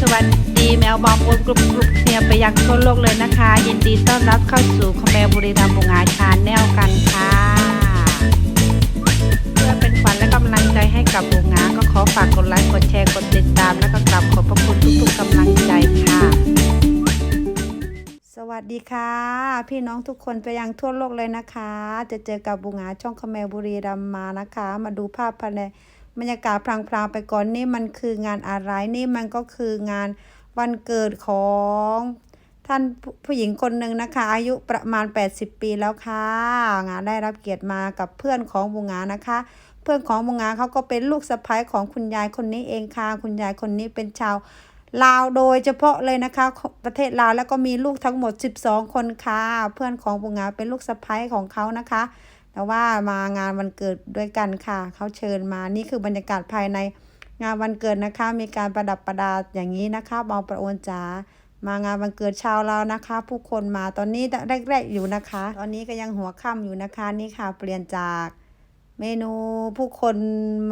สวัสดีแมวบอมบนกลุ่มกลุ่มเนี่ยไปยังทั่วโลกเลยนะคะ ยินดีต้อนรับเข้าสู่คอมแมวบุรีรัมย์บุงาชาแนลกันค่ะ เพื่อเป็นขวัญและกำลังใจให้กับบุงาก็ขอฝากกดไลค์กดแชร์กดติดตาม แล้วก็กลับขอบพระคุณทุกๆกำลังใจค่ะ สวัสดีค่ะ พี่น้องทุกคนไปยังทั่วโลกเลยนะคะ จะเจอกับบุงาช่องคอมแมวบุรีรัมย์มานะคะ มาดูภาพภายใน บรรยากาศพลางๆไปก่อนนี่มันคืองานอะไรนี่มันก็คืองานวันเกิดของท่านผู้หญิงคนหนึ่งนะคะ อายุประมาณ 80 ปีแล้วค่ะ งานได้รับเกียรติมากับเพื่อนของบุงานะคะ เพื่อนของบุงาเขาก็เป็นลูกสะใภ้ของคุณยายคนนี้เองค่ะ คุณยายคนนี้เป็นชาวลาวโดยเฉพาะเลยนะคะ ประเทศลาวแล้วก็มีลูกทั้งหมด 12 คนค่ะ เพื่อนของบุงาเป็นลูกสะใภ้ของเขานะคะ แต่ว่ามางานวันเกิดด้วยกันค่ะ เขาเชิญมานี่คือบรรยากาศภายในงานวันเกิดนะคะ มีการประดับประดาอย่างนี้นะคะบองประโอนจ๋ามางานวันเกิดชาวเรานะคะ ผู้คนมาตอนนี้แรกๆอยู่นะคะ ตอนนี้ก็ยังหัวค่ำอยู่นะคะนี่ค่ะเปลี่ยนจากเมนูผู้คน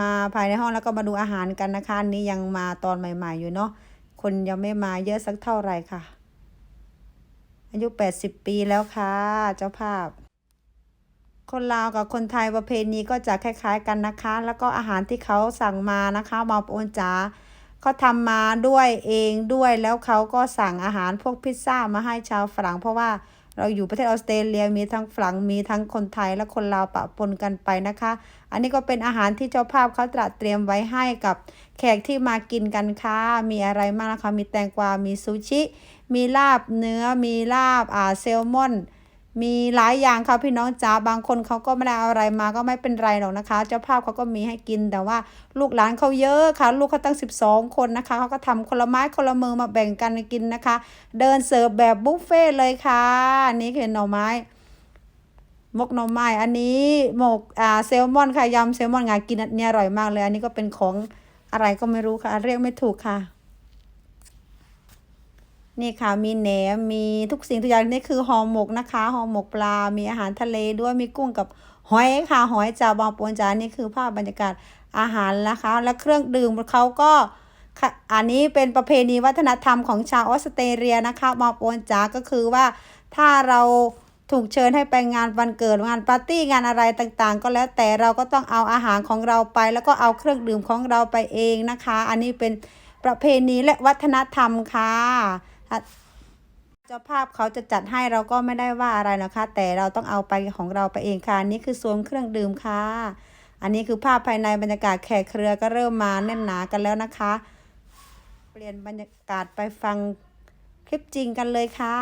มาภายในห้องแล้วก็มาดูอาหารกันนะคะนนี้ยังมาตอนใหม่ ๆ อยู่เนาะคนยังไม่มาเยอะสักเท่าไหร่ค่ะ อายุ 80 ปีแล้วค่ะ เจ้าภาพ คนลาวกับคนไทยประเพณีก็จะคล้าย ๆ กันนะคะ แล้วก็อาหารที่เขาสั่งมานะคะมาโอนจ๋าเขาทำมาด้วยเองด้วยแล้วเขาก็สั่งอาหารพวกพิซซ่ามาให้ชาวฝรั่งเพราะว่าเราอยู่ประเทศออสเตรเลียมีทั้งฝรั่งมีทั้งคนไทยและคนลาวปะปนกันไปนะคะ อันนี้ก็เป็นอาหารที่เจ้าภาพเขาตรัสเตรียมไว้ให้กับแขกที่มากินกันค่ะ มีอะไรมากนะคะ มีแตงกวา มีซูชิ มีลาบเนื้อ มีลาบอ่าเซลมอน มีหลายอย่างค่ะพี่น้องจ๋าบางคนเขาก็ไม่ได้เอาอะไรมาก็ไม่เป็นไรหรอกนะคะ เจ้าภาพเขาก็มีให้กินแต่ว่าลูกหลานเขาเยอะค่ะ ลูกเขาตั้ง 12 คนนะคะเขาก็ทำคนละไม้คนละมือมาแบ่งกันกินนะคะ เดินเสิร์ฟแบบบุฟเฟ่ต์เลยค่ะอันนี้คือหน่อไม้มกหน่อไม้อันนี้หมกอ่าแซลมอนค่ะยำแซลมอนงากินอันนี้อร่อยมากเลย อันนี้ก็เป็นของอะไรก็ไม่รู้ค่ะ เรียกไม่ถูกค่ะ นี่ค่ะมีแหนมมีทุกสิ่งทุกอย่างนี่คือห่อหมกนะคะห่อหมกปลา มีอาหารทะเลด้วยมีกุ้งกับหอยค่ะหอยจ่าบองปวนจานี่คือภาพบรรยากาศอาหารนะคะ และเครื่องดื่มเขาก็อันนี้เป็นประเพณีวัฒนธรรมของชาวออสเตรเลียนะคะบองปวนจาก็คือว่าถ้าเราถูกเชิญให้ไปงานวันเกิดงานปาร์ตี้งานอะไรต่างๆ ก็แล้วแต่เราก็ต้องเอาอาหารของเราไป แล้วก็เอาเครื่องดื่มของเราไปเองนะคะ อันนี้เป็นประเพณีและวัฒนธรรมค่ะ เจ้าภาพเขาจะจัดให้เราก็ไม่ได้ว่าอะไรนะคะ แต่เราต้องเอาไปของเราไปเองค่ะอันนี่คือโซนเครื่องดื่มค่ะ อันนี้คือภาพภายในบรรยากาศแขกเครือก็เริ่มมาแน่นหนากันแล้วนะคะ เปลี่ยนบรรยากาศไปฟังคลิปจริงกันเลยค่ะ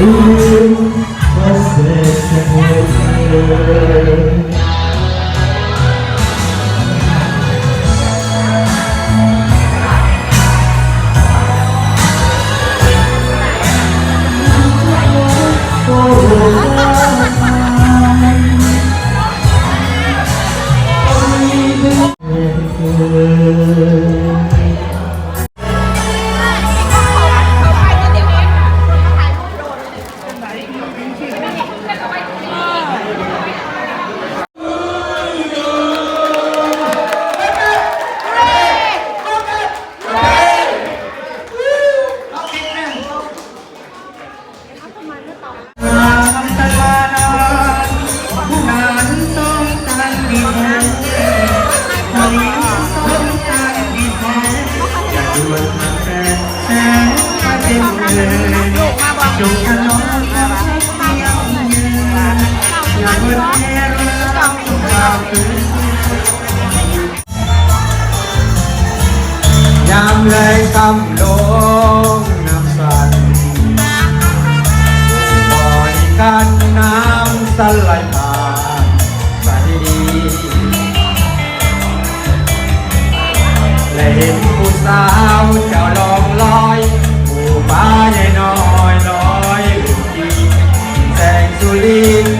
ลืมว่า เลยคำลงน้ำสันบริการน้ำสไลด์ผ่านสายดีและเห็นผู้สาวเจ้าลองลอย ผู้ป้าใหญ่น้อยลอยลืมดีแสงสุริน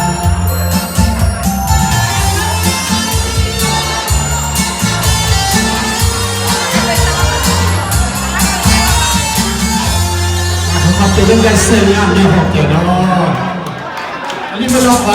ยังไงเสียงานในหอกเกียรติอันนี้เป็ล็อกเหร